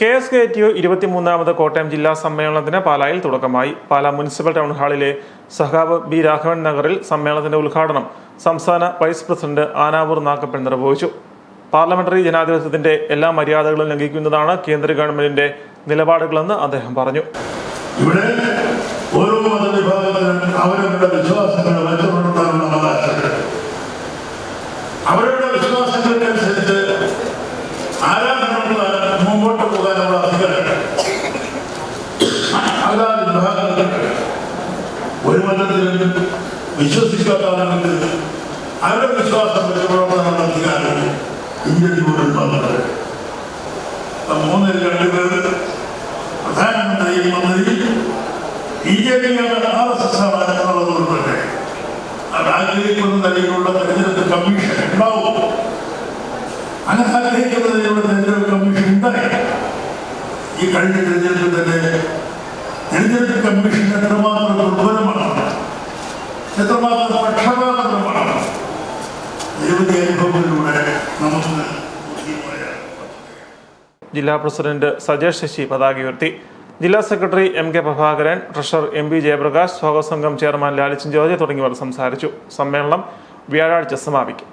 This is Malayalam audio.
K S K T O ഇരുപത്തിമൂന്നാമത് Kottayam ജില്ലാ സമ്മേളനത്തിന് പാലായിൽ തുടക്കമായി. പാലാ മുനിസിപ്പൽ ടൗൺ ഹാളിലെ സഹാബ് ബി രാഘവൻ നഗറിൽ സമ്മേളനത്തിന്റെ ഉദ്ഘാടനം സംസ്ഥാന വൈസ് പ്രസിഡന്റ് ആനാവൂർ നാക്കപ്പൻ നിർവഹിച്ചു. പാർലമെന്ററി ജനാധിപത്യത്തിന്റെ എല്ലാ മര്യാദകളും ലംഘിക്കുന്നതാണ് കേന്ദ്ര ഗവൺമെന്റിന്റെ നിലപാടുകളെന്ന് അദ്ദേഹം പറഞ്ഞു. ഇവിടെ ഓരോ അവരവരുടെ വിശ്വാസങ്ങൾ മെച്ചപ്പെടുത്താനുള്ള അവകാശമുണ്ട് അവരുടെ വിശ്വാസങ്ങൾക്കനുസരിച്ച് ആരാധനകൾ അതാ വിഭാഗങ്ങൾക്ക് ഒരു മതത്തിലും വിശ്വസിക്കാത്ത ആളുകൾക്ക് അവരുടെ വിശ്വാസം വെച്ചുകൊടുക്കാനുള്ള അധികാരം ഇന്ത്യൻ പൗരന്മാരുണ്ട് മൂന്നിൽ രണ്ടുപേർ പ്രധാനമന്ത്രി മന്ത്രി ബി ജെ പിയാണ് ആർ എസ് എസ് ആണ് എന്നുള്ളതുകൊണ്ടല്ലേ അത് നിലയിലുള്ള തെരഞ്ഞെടുപ്പ് കമ്മീഷൻ ഉണ്ടാവും അങ്ങനെ ആഗ്രഹിക്കുന്ന നിലയിലുള്ള തെരഞ്ഞെടുപ്പ് കമ്മീഷൻ ഉണ്ടായി ഈ കഴിഞ്ഞ തെരഞ്ഞെടുപ്പിൽ തന്നെ തെരഞ്ഞെടുപ്പ് കമ്മീഷൻ എത്രമാത്രം ദുർബലമാണ്. എത്രമാത്രം പക്ഷപാതമാണ് നിരവധി അനുഭവങ്ങളിലൂടെ നമുക്ക് ജില്ലാ പ്രസിഡന്റ് സജേഷ് ശശി പതാക ഉയർത്തി. ജില്ലാ secretary M K Prabhakaran treasurer M P Jayaprakash സ്വാഗത സംഘം ചെയർമാൻ ലാലിച്ചൻ ജോർജ് തുടങ്ങിയവർ സംസാരിച്ചു. സമ്മേളനം വ്യാഴാഴ്ച സമാപിക്കും.